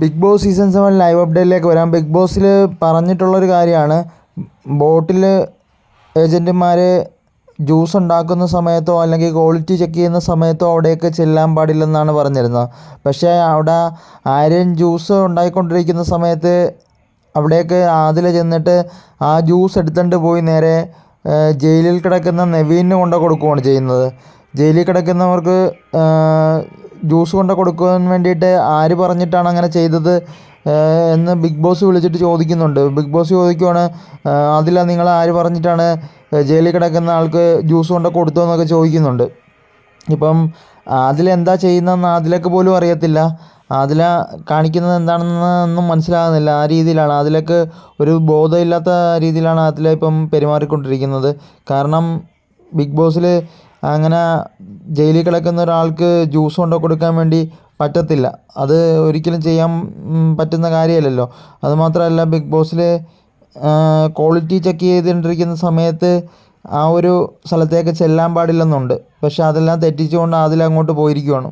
Bigg Boss season seven live അപ്ഡേറ്റിലേക്ക് വരാം. Big ബോസിൽ പറഞ്ഞിട്ടുള്ളൊരു കാര്യമാണ്. ബോട്ടിൽ ഏജന്റുമാർ ജ്യൂസ് ഉണ്ടാക്കുന്ന സമയത്തോ അല്ലെങ്കിൽ ക്വാളിറ്റി ചെക്ക് ചെയ്യുന്ന സമയത്തോ അവിടെയൊക്കെ ചെല്ലാൻ പാടില്ലെന്നാണ് പറഞ്ഞിരുന്നത്. പക്ഷേ അവിടെ ആര്യൻ ജ്യൂസ് ഉണ്ടായിക്കൊണ്ടിരിക്കുന്ന സമയത്ത് അവിടെയൊക്കെ ആദില ചെന്നിട്ട് ആ ജ്യൂസ് എടുത്തുകൊണ്ട് പോയി നേരെ ജയിലിൽ കിടക്കുന്ന നവീന് കൊണ്ട് കൊടുക്കുകയാണ് ചെയ്യുന്നത്. ജയിലിൽ കിടക്കുന്നവർക്ക് ജ്യൂസ് കൊണ്ട് കൊടുക്കാൻ വേണ്ടിയിട്ട് ആര് പറഞ്ഞിട്ടാണ് അങ്ങനെ ചെയ്തത് എന്ന് ബിഗ് ബോസ് വിളിച്ചിട്ട് ചോദിക്കുന്നുണ്ട്. ബിഗ് ബോസ് ചോദിക്കുവാണ് അതില നിങ്ങൾ ആര് പറഞ്ഞിട്ടാണ് ജയിലിൽ കിടക്കുന്ന ആൾക്ക് ജ്യൂസ് കൊണ്ട് കൊടുത്തതെന്നൊക്കെ ചോദിക്കുന്നുണ്ട്. ഇപ്പം അതിലെന്താ ചെയ്യുന്നതെന്ന് അതിലൊക്കെ പോലും അറിയത്തില്ല. അതില കാണിക്കുന്നത് എന്താണെന്നൊന്നും മനസ്സിലാകുന്നില്ല. ആ രീതിയിലാണ്. അതിലൊക്കെ ഒരു ബോധമില്ലാത്ത രീതിയിലാണ് അതിലെ ഇപ്പം പെരുമാറിക്കൊണ്ടിരിക്കുന്നത്. കാരണം ബിഗ് ബോസിൽ അങ്ങനെ ജയിലിൽ കിടക്കുന്ന ഒരാൾക്ക് ജ്യൂസ് കൊണ്ട് കൊടുക്കാൻ വേണ്ടി പറ്റത്തില്ല. അത് ഒരിക്കലും ചെയ്യാൻ പറ്റുന്ന കാര്യമല്ലല്ലോ. അതുമാത്രമല്ല ബിഗ് ബോസിൽ ക്വാളിറ്റി ചെക്ക് ചെയ്തുകൊണ്ടിരിക്കുന്ന സമയത്ത് ആ ഒരു സ്ഥലത്തേക്ക് ചെല്ലാൻ പാടില്ലെന്നുണ്ട്. പക്ഷെ അതെല്ലാം തെറ്റിച്ചുകൊണ്ട് അതിലങ്ങോട്ട് പോയിരിക്കുവാണ്.